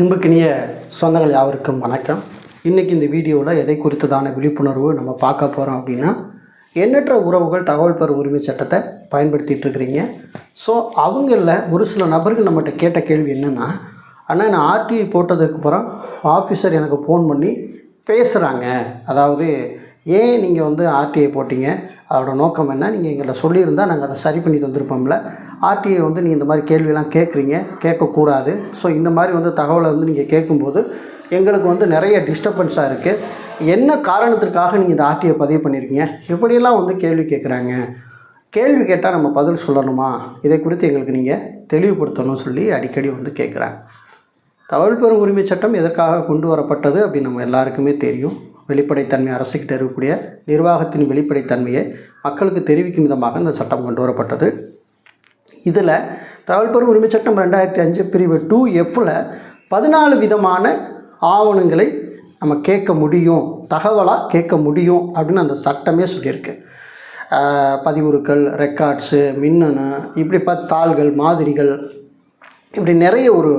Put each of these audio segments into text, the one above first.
அன்புக்கினிய சொந்தங்கள் யாவருக்கும் வணக்கம். இன்றைக்கி இந்த வீடியோவில் எதை குறித்ததான விழிப்புணர்வு நம்ம பார்க்க போகிறோம் அப்படின்னா எண்ணற்ற உறவுகள் தகவல் பெறும் உரிமை சட்டத்தை பயன்படுத்திகிட்டு இருக்கிறீங்க. ஸோ அவங்களில் ஒரு சில நபர்கள் நம்மகிட்ட கேட்ட கேள்வி என்னென்னா அண்ணா நான் ஆர்டிஐ போட்டதுக்கு அப்புறம் ஆஃபீஸர் எனக்கு ஃபோன் பண்ணி பேசுகிறாங்க அதாவது ஏன் நீங்கள் வந்து ஆர்டிஐ போட்டீங்க? அதோட நோக்கம் என்ன? நீங்கள் எங்கள்கிட்ட சொல்லியிருந்தால் நாங்கள் அதை சரி பண்ணி தந்திருப்போம்ல. ஆர்டிஐ வந்து நீங்கள் இந்த மாதிரி கேள்வியெல்லாம் கேட்குறீங்க கேட்கக்கூடாது. ஸோ இந்த மாதிரி வந்து தகவலை வந்து நீங்கள் கேட்கும்போது எங்களுக்கு வந்து நிறைய டிஸ்டர்பன்ஸாக இருக்குது என்ன காரணத்திற்காக நீங்கள் இந்த ஆர்டிஐ பதிவு பண்ணியிருக்கீங்க? இப்படியெல்லாம் வந்து கேள்வி கேட்குறாங்க. கேள்வி கேட்டால் நம்ம பதில் சொல்லணுமா? இதை குறித்து எங்களுக்கு நீங்கள் தெளிவுபடுத்தணும்னு சொல்லி அடிக்கடி வந்து கேட்குறாங்க. தகவல் பெறும் உரிமை சட்டம் எதற்காக கொண்டு வரப்பட்டது அப்படின்னு நம்ம எல்லாருக்குமே தெரியும். வெளிப்படைத்தன்மை அரசுக்கிட்ட இருக்கக்கூடிய நிர்வாகத்தின் வெளிப்படைத்தன்மையை மக்களுக்கு தெரிவிக்கும் விதமாக இந்த சட்டம் கொண்டு வரப்பட்டது. இதில் தகவல் பெறும் உரிமை சட்டம் ரெண்டாயிரத்தி அஞ்சு பிரிவு டூ எஃப்பில் பதினாலு விதமான ஆவணங்களை நம்ம கேட்க முடியும் தகவலாக கேட்க முடியும் அப்படின்னு அந்த சட்டமே சொல்லியிருக்கு. பதிவுருக்கள் பதிவுறுக்கள் ரெக்கார்ட்ஸு மின்னணு இப்படி பார்த்து தாள்கள் மாதிரிகள் இப்படி நிறைய ஒரு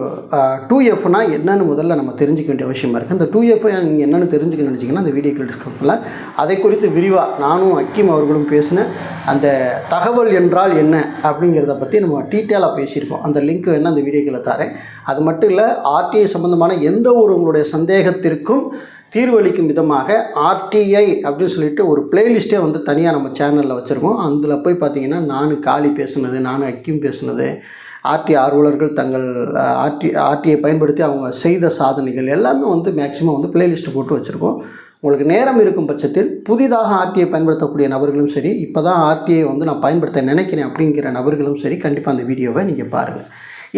டூ எஃப்னா என்னென்னு முதல்ல நம்ம தெரிஞ்சுக்க வேண்டிய அவசியமாக இருக்குது அந்த டூ எஃப் நீங்கள் என்னென்னு தெரிஞ்சுக்கணும்னு நினச்சிங்கன்னா அந்த வீடியோக்கள் டிஸ்கிரிப்ஷனில் அதை குறித்து விரிவாக நானும் அக்கீம் அவர்களும் பேசின அந்த தகவல் என்றால் என்ன அப்படிங்கிறத பற்றி நம்ம டீட்டெயிலாக பேசியிருக்கோம். அந்த லிங்க் வேணால் அந்த வீடியோக்களை தரேன். அது மட்டும் இல்லை ஆர்டிஐ சம்மந்தமான எந்த ஒரு உங்களுடைய சந்தேகத்திற்கும் தீர்வளிக்கும் விதமாக ஆர்டிஐ அப்படின்னு சொல்லிட்டு ஒரு பிளேலிஸ்ட்டே வந்து தனியாக நம்ம சேனலில் வச்சுருக்கோம். அதில் போய் பார்த்தீங்கன்னா நான் காளி பேசுனது நான் அக்கிம் பேசுனது ஆர்டி ஆர்வலர்கள் தங்கள் ஆர்டி ஆர்டியை பயன்படுத்தி அவங்க செய்த சாதனைகள் எல்லாமே வந்து மேக்ஸிமம் வந்து பிளேலிஸ்ட் போட்டு வச்சுருக்கோம். உங்களுக்கு நேரம் இருக்கும் பட்சத்தில் புதிதாக ஆர்டிஐ பயன்படுத்தக்கூடிய நபர்களும் சரி இப்போ தான் ஆர்டிஐ வந்து நான் பயன்படுத்த நினைக்கிறேன் அப்படிங்கிற நபர்களும் சரி கண்டிப்பாக அந்த வீடியோவை நீங்கள் பாருங்கள்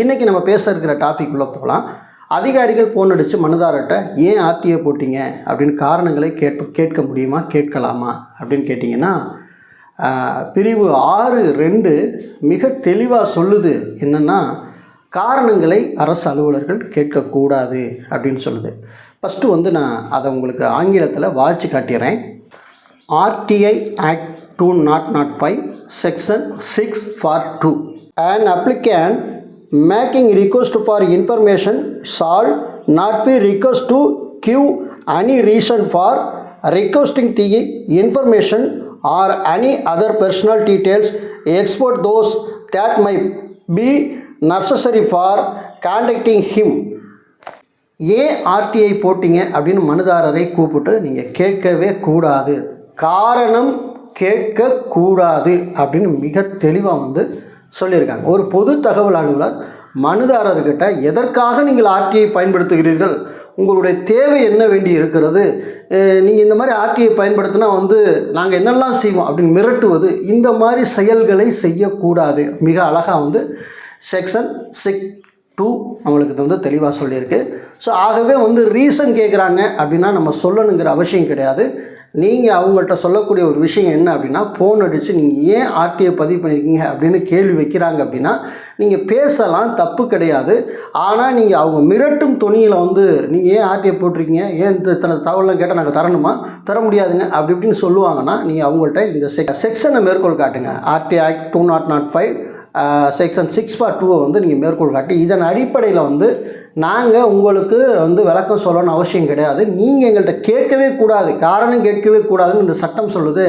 இன்றைக்கி நம்ம பேச இருக்கிற டாபிக் உள்ளே போகலாம். அதிகாரிகள் ஃபோன் அடித்து மனுதாரர்கிட்ட ஏன் ஆர்டிஐ போட்டிங்க? அப்படின்னு காரணங்களை கேட்ப கேட்க முடியுமா கேட்கலாமா அப்படின்னு கேட்டிங்கன்னா பிரிவு ஆறு ரெண்டு மிக தெளிவாக சொல்லுது என்னென்னா காரணங்களை அரசு அலுவலர்கள் கேட்கக்கூடாது அப்படின்னு சொல்லுது. ஃபஸ்ட்டு வந்து நான் அதை உங்களுக்கு ஆங்கிலத்தில் வாட்சி காட்டிடுறேன் RTI act two not not five section six four two and applicant making request for information shall not be request to give any reason for requesting the information or any other personal details except those that might be necessary for contacting him? ஏன் RTI போட்டிங்க அப்படின்னு மனுதாரரை கூப்பிட்டு நீங்கள் கேட்கவே கூடாது. காரணம் கேட்கக்கூடாது அப்படின்னு மிக தெளிவாக வந்து சொல்லியிருக்காங்க. ஒரு பொது தகவல் அலுவலர் மனுதாரர்கிட்ட எதற்காக நீங்கள் ஆர்டிஐ பயன்படுத்துகிறீர்கள்? உங்களுடைய தேவை என்ன வேண்டி இருக்கிறது? நீங்கள் இந்த மாதிரி ஆர்டிஐ பயன்படுத்தினா வந்து நாங்கள் என்னெல்லாம் செய்வோம் அப்படின்னு மிரட்டுவது இந்த மாதிரி செயல்களை செய்யக்கூடாது. மிக அழகாக வந்து செக்ஷன் சிக் டூ அவங்களுக்கு இது வந்து தெளிவாக சொல்லியிருக்கு. ஸோ ஆகவே வந்து ரீசன் கேட்குறாங்க அப்படின்னா நம்ம சொல்லணுங்கிற அவசியம் கிடையாது. நீங்கள் அவங்கள்ட்ட சொல்லக்கூடிய ஒரு விஷயம் என்ன அப்படின்னா ஃபோன் அடித்து நீங்கள் ஏன் ஆர்டிஐ பதிவு பண்ணியிருக்கீங்க அப்படின்னு கேள்வி வைக்கிறாங்க அப்படின்னா நீங்கள் பேசலாம் தப்பு கிடையாது. ஆனால் நீங்கள் அவங்க மிரட்டும் துணியில் வந்து நீங்கள் ஏன் ஆர்டிஐ போட்டிருக்கீங்க? ஏன் இந்த இத்தனை தகவலாம் கேட்டால் நாங்கள் தரணுமா? தர முடியாதுங்க. அப்படி இப்படின்னு சொல்லுவாங்கன்னா நீங்கள் அவங்கள்ட்ட இந்த செக் செக்ஷனை மேற்கோள் காட்டுங்க. RTI act two not not five section six four டூவை வந்து நீங்கள் மேற்கோள் காட்டி இதன் அடிப்படையில் வந்து நாங்கள் உங்களுக்கு வந்து விளக்கம் சொல்லணும்னு அவசியம் கிடையாது. நீங்கள் எங்கள்கிட்ட கேட்கவே கூடாது. காரணம் கேட்கவே கூடாதுன்னு இந்த சட்டம் சொல்லுது.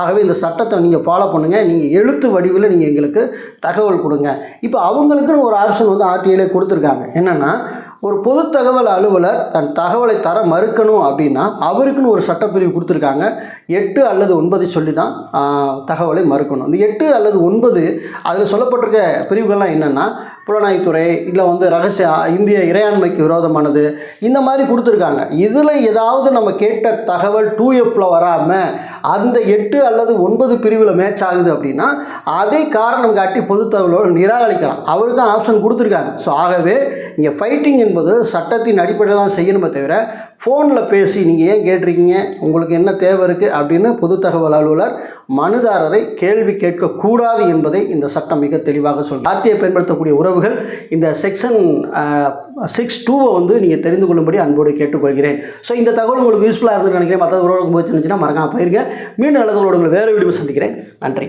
ஆகவே இந்த சட்டத்தை நீங்கள் ஃபாலோ பண்ணுங்கள் நீங்கள் எழுத்து வடிவில் நீங்கள் எங்களுக்கு தகவல் கொடுங்க. இப்போ அவங்களுக்குன்னு ஒரு ஆப்ஷன் வந்து ஆர்டிஐலே கொடுத்துருக்காங்க. என்னென்னா ஒரு பொது தகவல் அலுவலர் தன் தகவலை தர மறுக்கணும் அப்படின்னா அவருக்குன்னு ஒரு சட்டப்பிரிவு கொடுத்துருக்காங்க. எட்டு அல்லது ஒன்பது சொல்லி தான் தகவலை மறுக்கணும். இந்த எட்டு அல்லது ஒன்பது அதில் சொல்லப்பட்டிருக்க பிரிவுகள்லாம் என்னென்னா புலனாய்த்துறை இல்லை வந்து ரகசிய இந்திய இறையாண்மைக்கு விரோதமானது இந்த மாதிரி கொடுத்துருக்காங்க. இதில் ஏதாவது நம்ம கேட்ட தகவல் டூ எஃப்பில் வராமல் அந்த எட்டு அல்லது ஒன்பது பிரிவில் மேட்ச் ஆகுது அப்படின்னா அதை காரணம் காட்டி பொது தகவலோடு நிராகரிக்கலாம். அவருக்கும் ஆப்ஷன் கொடுத்துருக்காங்க. ஸோ ஆகவே இங்கே ஃபைட்டிங் என்பது சட்டத்தின் அடிப்படையில் தான் செய்யணுமே தவிர ஃபோனில் பேசி நீங்கள் ஏன் கேட்டிருக்கீங்க? உங்களுக்கு என்ன தேவை இருக்குது? அப்படின்னு பொது தகவல் அலுவலர் மனுதாரரை கேள்வி கேட்கக்கூடாது என்பதை இந்த சட்டம் மிக தெளிவாக சொல்லும் ஆர்டிஐ பயன்படுத்தக்கூடிய உறவுகள் இந்த செக்ஷன் சிக்ஸ் டூவை வந்து நீங்கள் தெரிந்து கொள்ளும்படி அன்போடு கேட்டுக்கொள்கிறேன். ஸோ இந்த தகவல் உங்களுக்கு யூஸ்ஃபுல்லாக இருந்து நினைக்கிறேன். மற்ற உறவுக்கு போச்சுருந்துச்சுன்னா மறக்காமல் போயிருங்க. மீண்டும் நல்ல உங்களை வேறு வீடியோ சந்திக்கிறேன். நன்றி.